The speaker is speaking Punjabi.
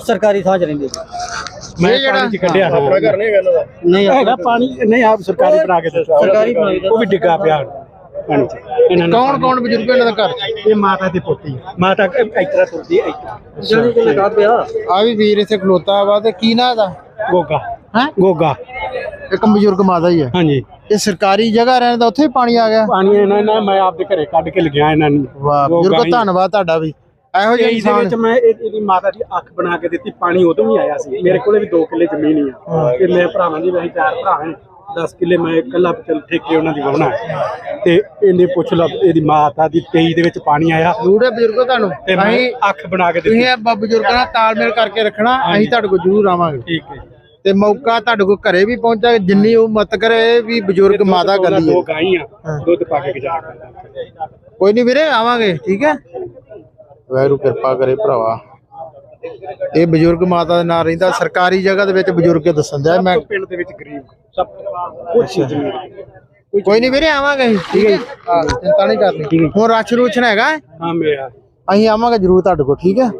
ਸਰਕਾਰੀ ਥਾਂ ਚ ਰਹਿੰਦੇ ਜੀ। ਮੈਂ ਪਾਣੀ ਚ ਕੱਢਿਆ ਆਪਣਾ ਘਰ ਨਹੀਂ ਨਹੀਂ ਹੈਗਾ ਪਾਣੀ ਨਹੀਂ ਆਪ ਸਰਕਾਰੀ ਬਣਾ ਕੇ ਦਿੱਤਾ। ਸਰਕਾਰੀ ਦਾ। ਉਹ ਵੀ ਡਿੱਗਾ ਪਿਆ। ਪਾਣੀ ਚ ਇਹਨਾਂ ਨੇ ਕੌਣ ਕੌਣ ਬਜ਼ੁਰਗ ਇਹਨਾਂ ਦਾ ਘਰ? ਇਹ ਮਾਤਾ ਦੀ ਪੋਤੀ। ਮਾਤਾ ਇਤਰਾ ਤੁਰਦੀ ਇਤਰਾ ਜਣੀ ਕਿ ਲਗਾ ਪਿਆ। ਆ ਵੀ ਵੀਰ ਇੱਥੇ ਖਲੋਤਾ ਵਾ ਤੇ ਕੀ ਨਾਂ ਇਹਦਾ? ਗੋਗਾ। ਹੈ? ਗੋਗਾ। ਇੱਕ ਬਜ਼ੁਰਗ ਮਾਤਾ ਹੀ ਹੈ। ਹਾਂਜੀ। ਇਹ ਸਰਕਾਰੀ ਜਗ੍ਹਾ ਰਹਿਣ ਦਾ ਉੱਥੇ ਪਾਣੀ ਆ ਗਿਆ? ਪਾਣੀ ਇਹਨਾਂ ਨੇ ਮੈਂ ਆਪਦੇ ਘਰੇ ਕੱਢ ਕੇ ਲਗਿਆ ਇਹਨਾਂ ਨੂੰ। ਵਾਹ ਬਜ਼ੁਰਗੋ। ਧੰਨਵਾਦ ਤੁਹਾਡਾ ਵੀ। ਇਹੋ ਜਿਹੇ ਇਹਦੇ ਵਿੱਚ ਮੈਂ ਇਹ- ਇਹਦੀ ਮਾਤਾ ਦੀ ਅੱਖ ਬਣਾ ਕੇ ਦਿੱਤੀ ਪਾਣੀ ਉਦੋਂ ਵੀ ਆਇਆ ਸੀ। ਮੇਰੇ ਕੋਲੇ ਵੀ 2 ਕਿੱਲੇ ਜ਼ਮੀਨ ਹੀ ਆ। ਤੇ ਮੇਰੇ ਭਰਾਵਾਂ ਦੀ ਵਹੀਂ ਚਾਰ ਭਰਾ ਹਨ 10 ਕਿੱਲੇ ਮੈਂ ਇਕੱਲਾ ਚੱਲ ਠੇਕੇ ਉਹਨਾਂ ਦੀ ਵਾਹਣਾ ਤੇ ਇਹਨੇ ਪੁੱਛ ਲਾ ਇਹਦੀ ਮਾਤਾ ਦੀ 23 ਦੇ ਵਿੱਚ ਪਾਣੀ ਆਇਆ। ਰੂੜੇ ਬਜ਼ੁਰਗੋ ਤੁਹਾਨੂੰ। ਤੇ ਮੈਂ ਅਸੀਂ ਅੱਖ ਬਣਾ ਕੇ ਤੁਸੀਂ ਦਿੱਤੀ ਇਹ ਬ- ਬਜ਼ੁਰਗਾਂ ਨਾਲ ਤਾਲਮੇਲ ਕਰਕੇ ਰੱਖਣਾ ਅਸੀਂ ਤੁਹਾਡੇ ਕੋਲ ਜ਼ਰੂਰ ਆਵਾਂਗੇ। ਠੀਕ ਹੈ ਜੀ। ਤੇ ਮੌਕਾ ਤੁਹਾਡੇ ਕੋਲ ਘਰੇ ਵੀ ਪਹੁੰਚਾ ਜਿੰਨੀ ਉਹ ਮਤ ਕਰੇ ਵੀ ਬਜ਼ੁਰਗ ਮਾਤਾ ਦੋ ਗੱਲੀ ਹੈ। ਗਾਈਆਂ ਦੁੱਧ ਪਾ ਕੇ ਗੁਜ਼ਾਰਾ ਕਰਦਾ ਕੋਈ ਨਹੀਂ ਵੀਰੇ ਆਵਾਂਗੇ ਠੀਕ ਹੈ? ਵਾਹਿਗੁਰੂ ਕਿਰਪਾ ਕਰੇ ਭਰਾਵਾ। ਇਹ ਬਜ਼ੁਰਗ ਮਾਤਾ ਦੇ ਨਾਲ ਰਹਿੰਦਾ ਸਰਕਾਰੀ ਜਗ੍ਹਾ ਦੇ ਵਿੱਚ ਬਜ਼ੁਰਗ ਕੇ ਦੱਸਣ ਦਿਆ ਮੈਂ ਪਿੰਡ ਦੇ ਵਿੱਚ ਗਰੀਬ ਸਭ ਜ਼ਮੀਨ ਕੋਈ ਨਹੀਂ ਵੀਰੇ ਆਵਾਂਗੇ ਠੀਕ ਹੈ? ਚਿੰਤਾ ਨਹੀਂ ਕਰਨੀ। ਹੁਣ ਰਾਸ਼ਨ ਰੂਸ਼ਨ ਹੈਗਾ? ਹਾਂ ਮੇਰਾ। ਅਸੀਂ ਆਵਾਂਗੇ ਜ਼ਰੂਰ ਤੁਹਾਡੇ ਕੋਲ ਠੀਕ ਹੈ?